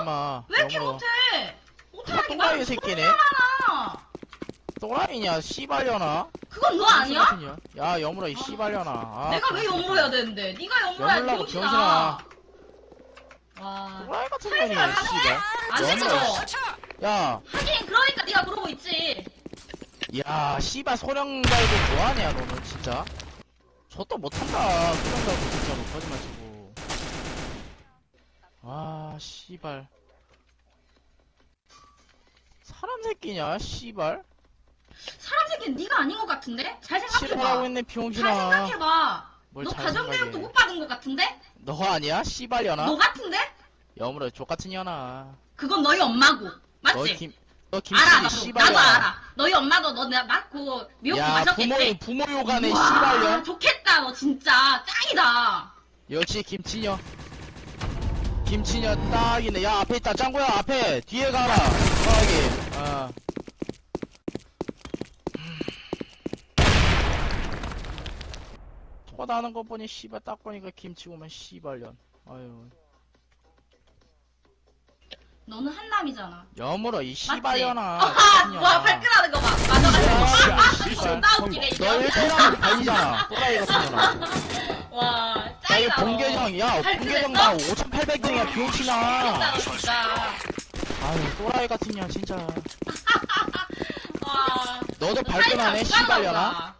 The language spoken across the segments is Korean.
임마. 왜 이렇게 영어로. 못해? 못하는 게 또라이 말이 새끼네. 많아. 또라이냐, 씨발려나? 그건 너 아니야? 야, 여물어, 이 씨발려나. 아, 내가 왜 영으로 해야 되는데? 네가 영으로 해야 영으라고, 병신아. 병신아. 와. 또라이 같은 살살 년이야, 하네? 씨발. 안. 여물어. 야, 하긴 그러니까 네가 그러고 있지. 야, 씨발, 소령 달고 뭐하냐, 너는, 진짜. 저또 못한다, 소령 달고, 진짜로. 거짓말 치고. 아, 씨발. 사람 새끼냐, 씨발? 사람 새끼 는 네가 아닌 것 같은데? 잘 생각해봐. 있네, 잘. 생각해봐. 뭘너 잘 가정교육도 생각해. 못 받은 것 같은데? 너 아니야? 씨발려나? 너 같은데? 여물어, 족같은 년아. 그건 너희 엄마고. 너 맞지? 김, 너 알아, 김치지, 나도. 씨발려. 나도 알아. 너희 엄마도 너 내가 낳고 미역국 야, 부모, 마셨겠지? 부모 요간에 우와, 씨발려. 좋겠다, 너 진짜. 짱이다. 역시 김치녀. 김치녀 딱이네. 야, 앞에 있다. 짱구야, 앞에. 뒤에 가라. 저기. 어. 토다는 거 보니 씨발 딱 보니까 김치 오면 씨발년. 아유. 너는 한남이잖아. 여물어 이? 씨발년아. 아하, 와, 발끈하는 거 봐. 맞아가지고. 야, 아, 씨발. 존나 웃기네, 이거. 너 1패라면 달리잖아. 또라이 같은 년아. 와, 야, 이거 짱이다. 너. 본계정, 야, 잘 본계정 그랬어? 나 5,800등이야, 비용치나. 진짜, 너 진짜. 아유, 또라이 같은 년, 진짜. 와. 너도 너 발끈하네, 씨발려나? 까다로워.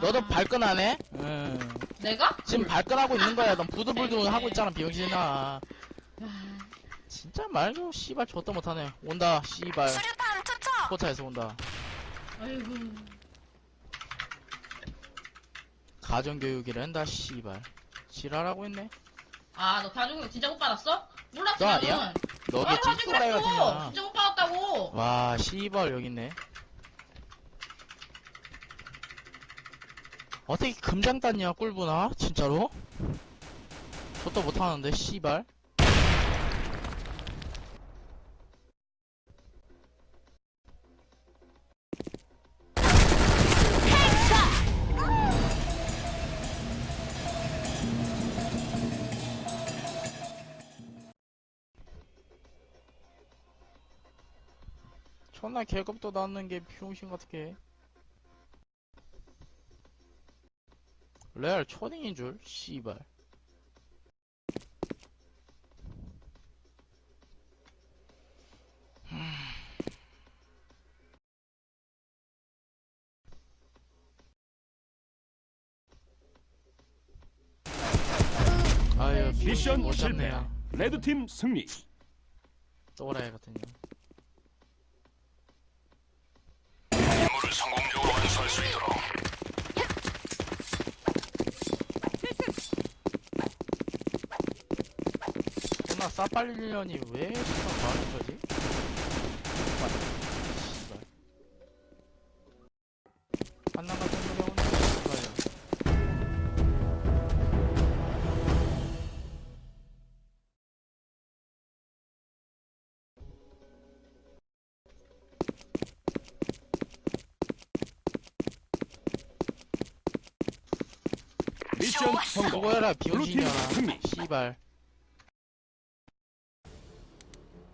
너도 아, 발끈하네? 응. 내가? 지금 발끈하고 있는 거야. 넌 부들부들 하고 있잖아, 비용신아. 진짜 말도 씨발 좆도 못하네. 온다, 씨발. 수류탄 투척! 포차에서 온다. 아이고. 가정교육이란다, 씨발. 지랄하고 있네. 아, 너 가족이 진짜 못 받았어? 몰랐어. 너 아니야? 너게 진 찐또라이 같은 년. 진짜 못 받았다고. 와, 씨발, 여기 있네. 어떻게 금장 땄냐, 꿀부나? 진짜로? 저도 못하는데, 씨발. 존나 계급도 낳는 게 비용신 같게. 레알 초딩인 줄, 씨발. 아유, 미션 못 실패. 레드팀 승리. 또라이 같은 년. 임무를 성공적으로 완수할 수 있도록. 존나 싸빨리려니 왜 존나 많은 거지? 한남 같 미션 성공. 비용신이야. 승리. 씨발.